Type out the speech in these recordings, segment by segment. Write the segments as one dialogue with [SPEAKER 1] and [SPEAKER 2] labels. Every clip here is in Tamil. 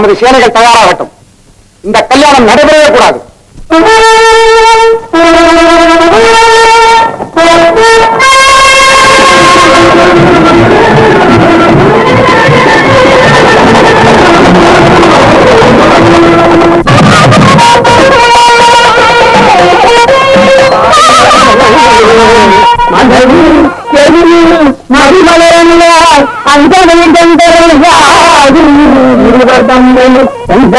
[SPEAKER 1] நமது சேனைகள் தயாராகட்டும். இந்த கல்யாணம் நடைபெறவே கூடாது.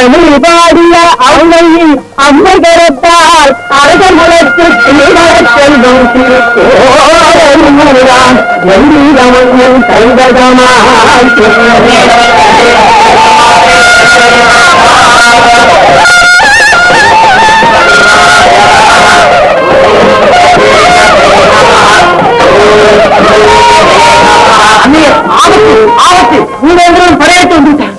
[SPEAKER 1] பாடிய அவனை அம்மை கரத்தால் அரசமுலத்து செல்வம் எந்திரமும் ஆபத்து ஆபத்து. மூவேந்திரம் படையெடுத்து வந்துட்டான்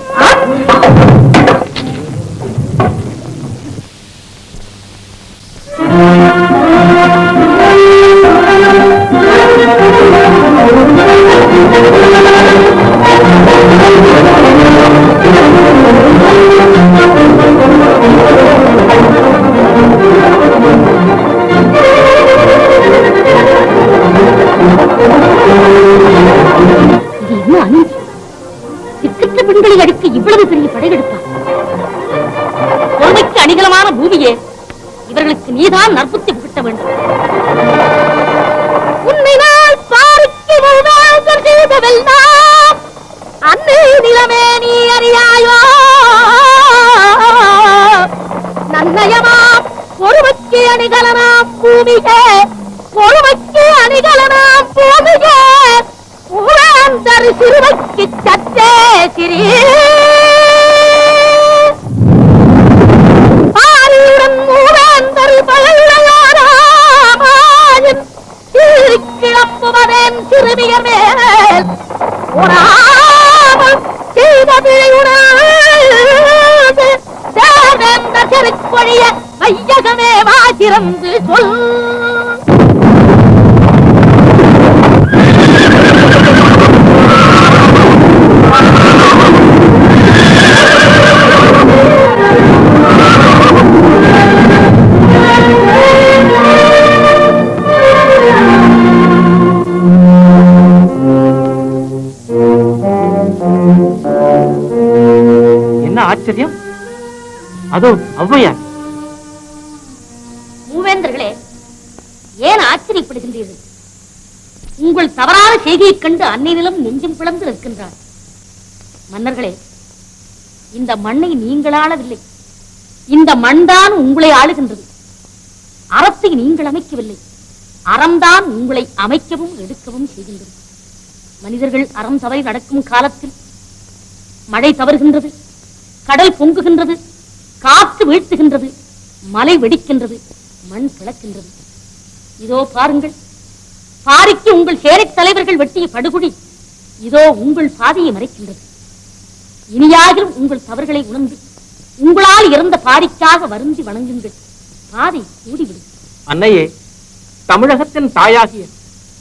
[SPEAKER 2] நீ அறியாயோ நன்னயமா பொறுமைக்கு அணிகலனாம் பூமியே? பொறுமைக்கு அணிகலனாம் பூமியே? பூராந்தர் சிறுமைக்கு சற்றே சிறி ஆரியுடன் மூவேந்தர் பகையாராயின் கிளப்புவதேன் சிறுமியர் மேல் ஒரு செய்த பிழையுணர்ந்து தேவேந்த செருக்கொழிய வையகமே வாசிறந்து சொல்.
[SPEAKER 1] ஔவையார்
[SPEAKER 2] மூவேந்தர்களே ஏன் ஆச்சரியப்படுகின்றீர்கள்? உங்கள் தவறான செய்தியைக் கண்டு அன்னை நிலம் நெஞ்சம் பிளந்து நிற்கின்றார் மன்னர்களே இந்த மண்ணை நீங்கள் ஆளவில்லை. இந்த மண்தான் உங்களை ஆளுகின்றது. அறத்தை நீங்கள் அமைக்கவில்லை. அறம்தான் உங்களை அமைக்கவும் எடுக்கவும் செய்கின்றது. மனிதர்கள் அறம் தவறி நடக்கும் காலத்தில் மழை தவறுகின்றது கடல் பொங்குகின்றது காற்று வீழ்த்துகின்றது மலை வெடிக்கின்றது மண் பிளக்கின்றது இதோ பாருங்கள் பாரிக்கு உங்கள் சேரை தலைவர்கள் வெட்டிய படுகுழி இதோ உங்கள் பாதையை மறைக்கின்றது. இனியாகிலும் உங்கள் தவறுகளை உணர்ந்து உங்களால் இறந்த பாரிக்காக வருந்தி வணங்குங்கள். பாதை கூடிவிடும்.
[SPEAKER 3] அன்னையே தமிழகத்தின் தாயாகிய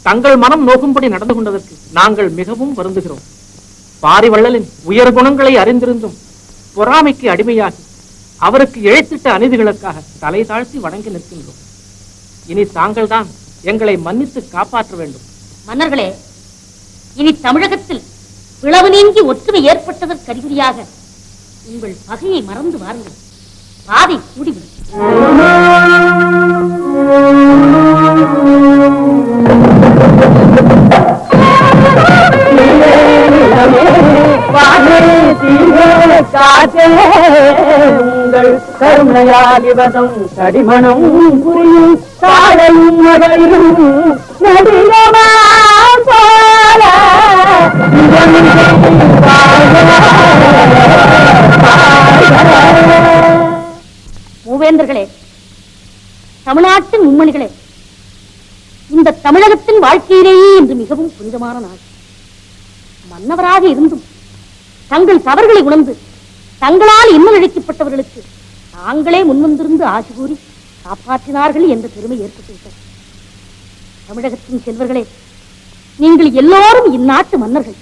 [SPEAKER 3] தங்கள் மனம் நோகும்படி நடந்து கொண்டதற்கு நாங்கள் மிகவும் வருந்துகிறோம். பாரிவள்ளலின் உயர் குணங்களை அறிந்திருந்தும் பொறாமைக்கு அடிமையாகி அவருக்கு இழைத்திட்ட அநீதிகளுக்காக தலை தாழ்த்தி வணங்கி நிற்கின்றோம். இனி தாங்கள்தான் எங்களை மன்னித்து காப்பாற்ற வேண்டும்.
[SPEAKER 2] மன்னர்களே இனி தமிழகத்தில் பிளவு நீங்கி ஒற்றுமை ஏற்பட்டதற்கு அறிகுறியாக உங்கள் பகையை மறந்து வாருங்கள். பாதை கூடிவிடும்
[SPEAKER 1] உங்கள் கருணையாலிவதம் புரியும் மகளிரும் நடிகமா போல.
[SPEAKER 2] மூவேந்தர்களே தமிழ்நாட்டின் மும்மணிகளே இந்த தமிழகத்தின் வாழ்க்கையிலேயே இன்று மிகவும் புனிதமான நாள். மன்னவராக இருந்தும் தங்கள் தவறுகளை உணர்ந்து தங்களால் இன்னும் இழைக்கப்பட்டவர்களுக்கு தாங்களே முன்வந்திருந்து ஆசி கூறி காப்பாற்றினார்கள் என்ற பெருமை ஏற்பட்டுவிட்டது. தமிழகத்தின் செல்வர்களே நீங்கள் எல்லோரும் இந்நாட்டு மன்னர்கள்.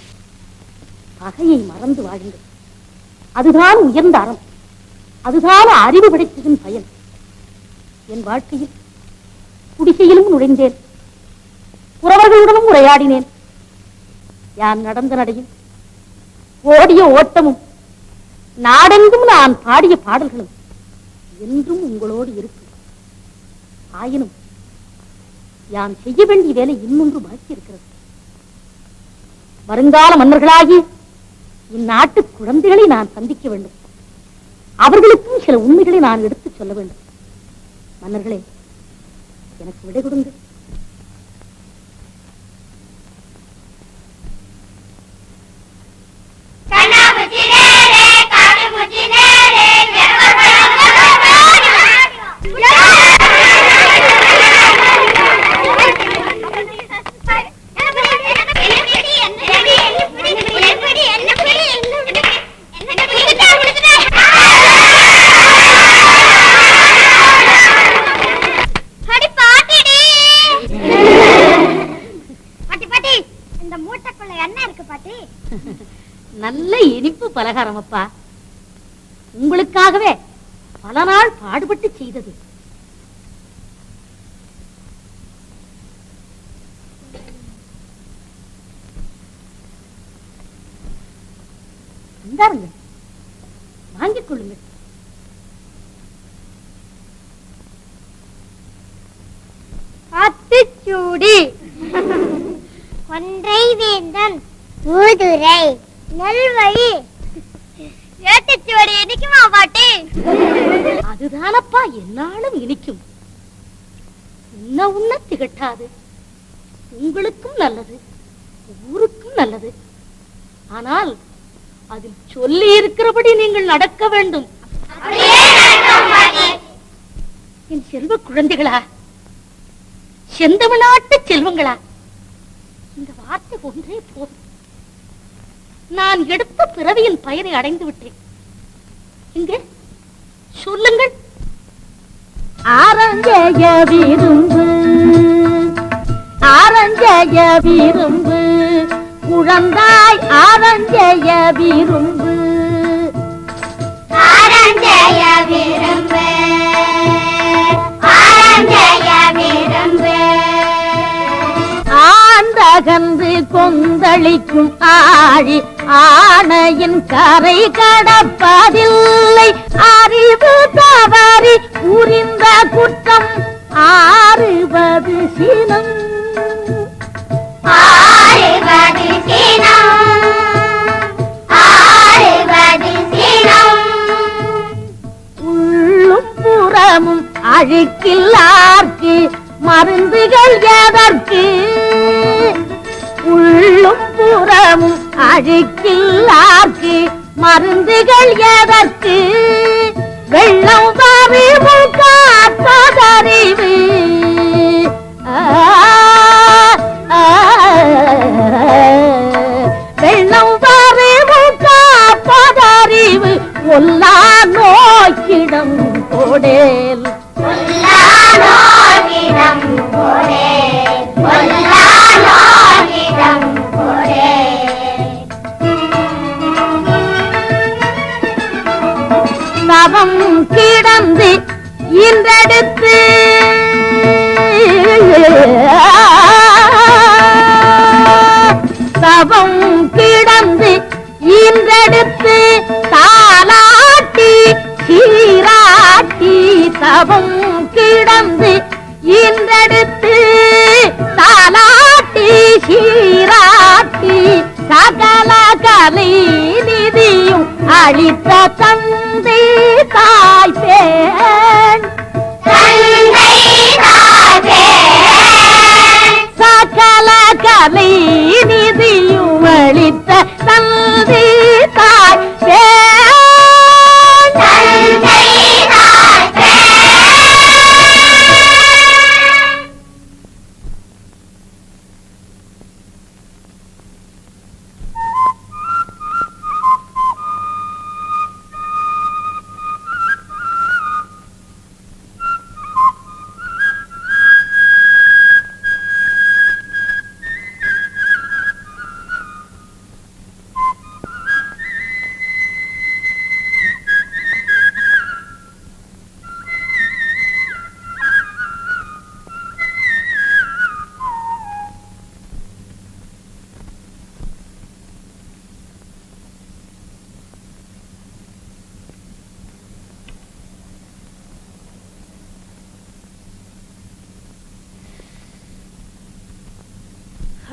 [SPEAKER 2] பகையை மறந்து வாழுங்கள். அதுதான் உயர்ந்த அறம். அதுதான் அறிவு படைத்ததின் பயன். என் வாழ்க்கையில் குடிசையிலும் நுழைந்தேன். புறவர்களுடனும் உரையாடினேன். யான் நடந்த நடையும் ஓடிய ஓட்டமும் நாடெங்கும் நான் பாடிய பாடல்களும் என்றும் உங்களோடு இருக்கு. ஆயினும் யான் செய்ய வேண்டிய வேலை இன்னொன்று பாக்கி இருக்கிறது வருங்கால மன்னர்களாகி இந்நாட்டு குழந்தைகளை நான் சந்திக்க வேண்டும். அவர்களுக்கும் சில உண்மைகளை நான் எடுத்துச் சொல்ல வேண்டும். மன்னர்களே எனக்கு விடை கொடுங்கள்
[SPEAKER 4] பாட்டி பாட்டி இந்த மூட்டைக்குள்ள என்ன இருக்கு பாட்டி
[SPEAKER 2] நல்ல இனிப்பு அப்பா உங்களுக்காகவே பல நாள் பாடுபட்டு செய்தது. இந்தாருங்க. வாங்கிக் கொள்ளுங்கள்.
[SPEAKER 4] அத்துச்சூடி ஒன்றை வேந்தன் ஊதுரை நெல்வழி ஏட்டுச்சுவடி இனிக்குமா பாட்டி?
[SPEAKER 2] அதுதானப்பா என்னாலும் இனிக்கும். உண்ண உண்ண திகட்டாது. உங்களுக்கும் நல்லது ஊருக்கும் நல்லது. ஆனால் அதில் சொல்லி இருக்கிறபடி நீங்கள் நடக்க வேண்டும். என் செல்வ குழந்தைகளா செந்தமிழ்நாட்டு செல்வங்களா இந்த வார்த்தை ஒன்றே போதும். நான் எடுத்த பிறவியின் பயனை அடைந்து விட்டேன். இங்கே சொல்லுங்கள். ஆரஞ்சய விரும்பு ஆரஞ்சய விரும்பு குழந்தாய் ஆரஞ்சய விரும்பு.
[SPEAKER 4] ஆரஞ்சய விரும்பு ஆரஞ்சய விரும்பு.
[SPEAKER 2] கொந்தளிக்கும் ஆழி ஆணையின் கரை கடப்பதில்லை. அறிவு தவறி புரிந்த குற்றம் ஆறுவது சினம். அழுக்கில்லார்க்கு மருந்துகள் எதற்கு? உள்ளும் புறமும் அழுக்கில்லார்க்கு மருந்துகள் எதற்கு? வெள்ளம் வரிவு காப்பதறிவு வெள்ளம் வரிவு காப்பதறிவு ஒல்லா நோக்கிடம் கொடேல்
[SPEAKER 4] തലീനിതിയുമളിത്ത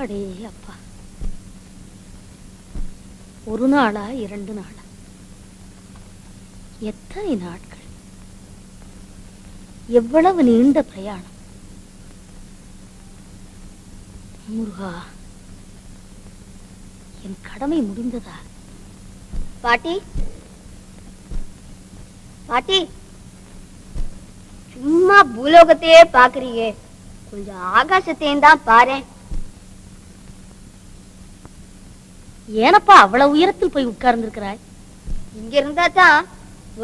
[SPEAKER 2] அடே அப்பா. ஒரு நாளா இரண்டு நாளா? எத்தனை நாட்கள்? எவ்வளவு நீண்ட பிரயாணம்? முருகா என் கடமை முடிந்ததா?
[SPEAKER 5] பாட்டி? பாட்டி? சும்மா பூலோகத்தையே பாக்குறீங்க கொஞ்சம் ஆகாசத்தையும் தான் பாரு
[SPEAKER 2] ஏனப்பா அவ்வளவு உயரத்தில் போய் உட்கார்ந்திருக்கிறாய்?
[SPEAKER 5] இங்க இருந்தா தான்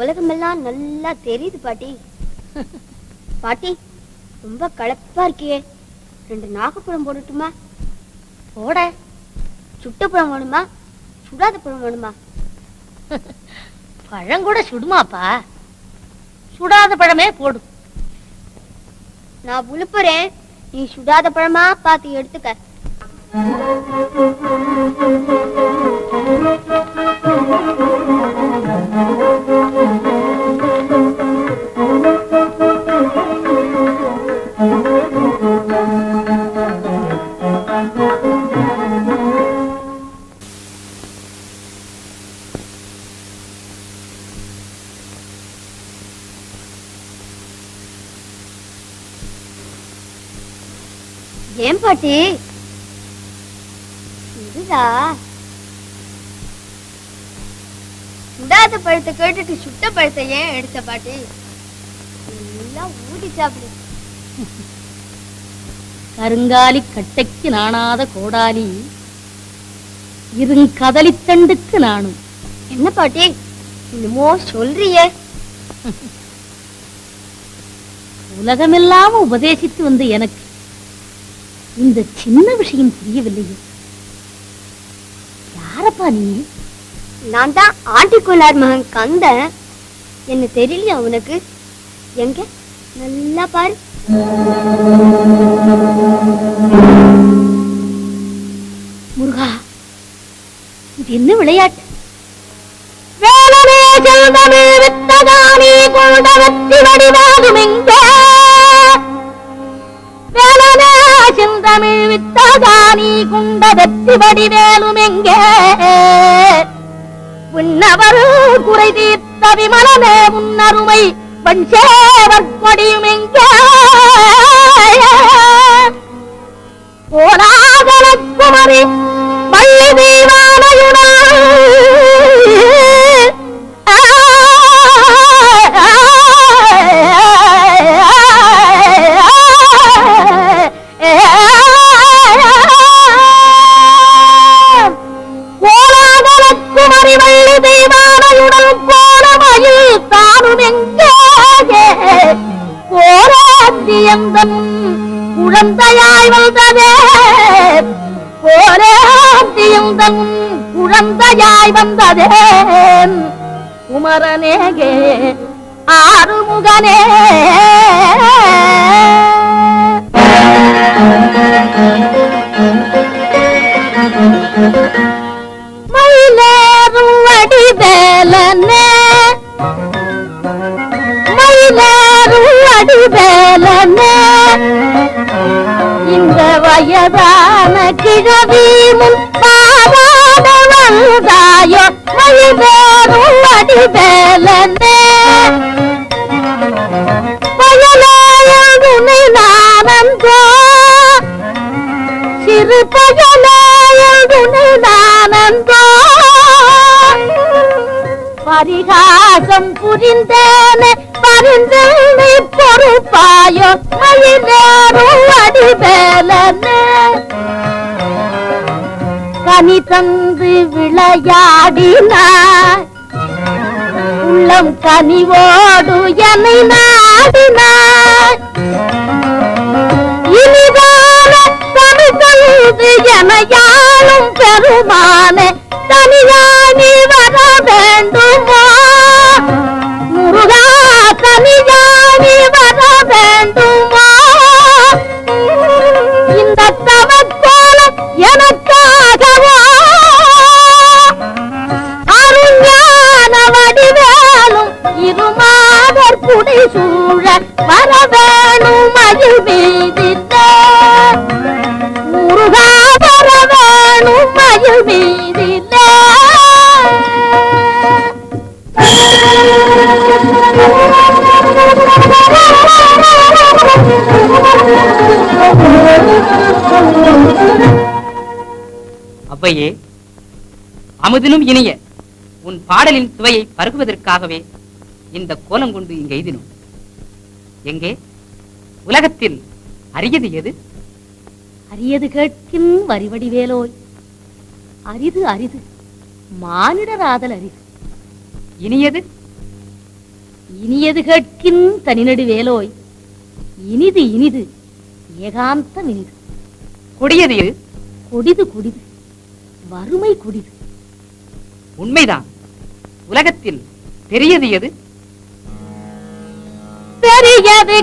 [SPEAKER 5] உலகமெல்லாம் நல்லா தெரியுது பாட்டி. பாட்டி ரொம்ப களைப்பா இருக்கியே. ரெண்டு நாகப்பழம் போடட்டுமா?
[SPEAKER 2] போட.
[SPEAKER 5] சுட்ட பழம் வேணுமா? சுடாத பழம் வேணுமா?
[SPEAKER 2] பழம் கூட சுடுமாப்பா. சுடாத பழமே போடு.
[SPEAKER 5] நான் உழுப்புறேன். நீ சுடாத பழமா பார்த்து எடுத்துக்க. ஏன் பாட்டி? இதுதா சுடாத பழத்தை கேட்டுட்டு சுட்ட பழத்தை ஏன் எடுத்த பாட்டி? எல்லாம் ஊதி சாப்பிடு
[SPEAKER 2] கருங்காலி கட்டைக்கு நாணாத கோடாலி இருங்கதலித்தண்டுக்கு நானும்
[SPEAKER 5] என்ன பாட்டி? என்னமோ சொல்றியே
[SPEAKER 2] உலகமெல்லாம் உபதேசித்து வந்த எனக்கு இந்த சின்ன விஷயம் புரியவில்லையே. யாரப்பா நீ?
[SPEAKER 5] நான் தான் ஆண்டிக்குள்ளார் மகன் கந்த. என்ன தெரியலையா உனக்கு? எங்க? நல்லா பாரு.
[SPEAKER 2] முருகா இது என்ன விளையாட்டு? வேலமே செல்வமே வித்தகானி கொண்ட வெற்றி வடிவாகும் எங்கே வேலமே செந்தமிழ் வித்தகானி குண்ட வெற்றி வடிவேலும் எங்கே உன்னவர் குறை தீர்த்த விமலமே உன்னருமை பஞ்சேவர் கொடியும் எங்கே கோலாகலக்குமரி வள்ளி தீவானையுடன் குழந்தையாய் வந்ததே போராட்டியந்தன் குழந்தையாய் வந்ததே. குமரனேகே ஆறுமுகனே. மயிலேறும் வடிவேலனே மயிலேறும் வடிவேலனே வயதான கிழவி முன் பாராத வந்தாயோ வழிபேரும் வடிவேலனே. வயலாயுனை நானந்தோ சிறு பயலாயுனை நானந்தோ பரிகாசம் புரிந்தேனே பரிந்து பொறுப்பாயோ? மயிலேறும் அடிவேலனே கனி தந்து விளையாடினாய். உள்ளம் கனிவோடு என்னை நாடினாய். இனிதான தமிழ் தந்து எனையாளும் பெருமானே தனியாய் நீ வர வேண்டுமா? முருகா வர வேண்டுமா இந்த தவக்கோல எனக்காகவா? அருஞான வடிவேலும் இருமாதர் குடி சூழ வர வேணும்
[SPEAKER 6] அவ்வையே அமுதினும் இனிய உன் பாடலின் சுவையை பருகுவதற்காகவே இந்த கோலம் கொண்டு இங்கு எய்தினோம். எங்கே? உலகத்தில் அரியது எது?
[SPEAKER 2] அரியது கேட்கின் வரிவடிவேலோய். அரிது அரிது மானிடராதல் அரிது.
[SPEAKER 6] இனியது?
[SPEAKER 2] இனியது கேட்கின் தனிநடு வேலோய். இனிது இனிது ஏகாந்தம் இனிது.
[SPEAKER 6] கொடியது எது?
[SPEAKER 2] கொடிது கொடிது. வறுமை கொடிது
[SPEAKER 6] உண்மைதான். உலகத்தில் பெரியது எது?
[SPEAKER 2] பெரியது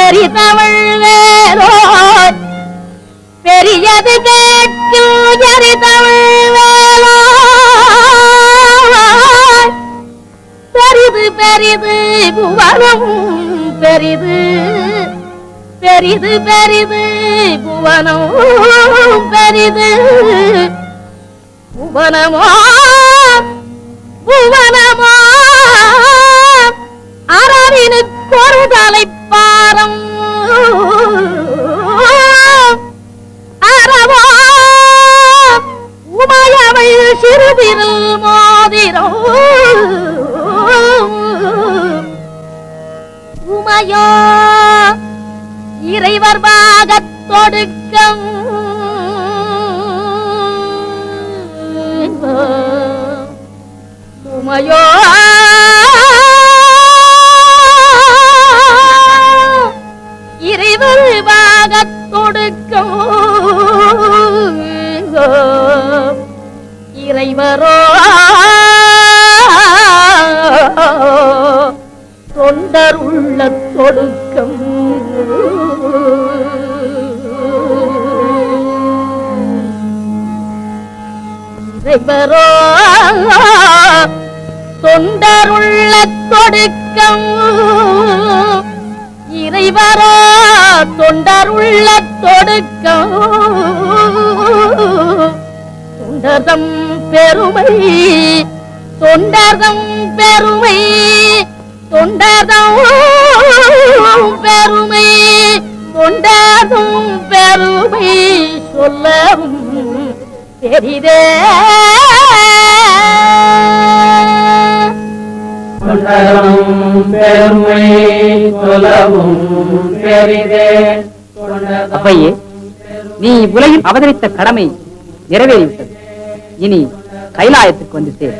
[SPEAKER 2] எரிதமிழ் வேலோய் பெரியது கேட்கின் எரிதமிழ் வேலோய் பெரிது பெரிது புவனம் பெரிது. பெரிது பெரிது புவனம் பெரிது. புவனமோ? புவனமோ? அரவினுக்கு ஒரு தலைப்பாரம் அறவோ? உமையவள் சிறுதிரில் மோதிரோ உமையோ? இறைவர் பாகத் தொடுக்கம் உமையோ இறைவர் பாகத் இறைவரோ தொண்டர் உள்ள தொடுக்கம். இறைவரோ தொண்டருள்ள தொடுக்கம். இறைவரோ தொண்டருள்ள தொடுக்கம். தொண்டர்தம் பெருமை தொண்டர்தம் பெருமை தொண்டர்தம் பெருமை தொண்டர்தம் பெருமை சொல்லவும்
[SPEAKER 3] தெரிதே.
[SPEAKER 6] அப்பையே நீ உலகில் அவதரித்த கடமை நிறைவேறிவிட்டது. இனி கைலாயத்துக்கு வந்து சேர்.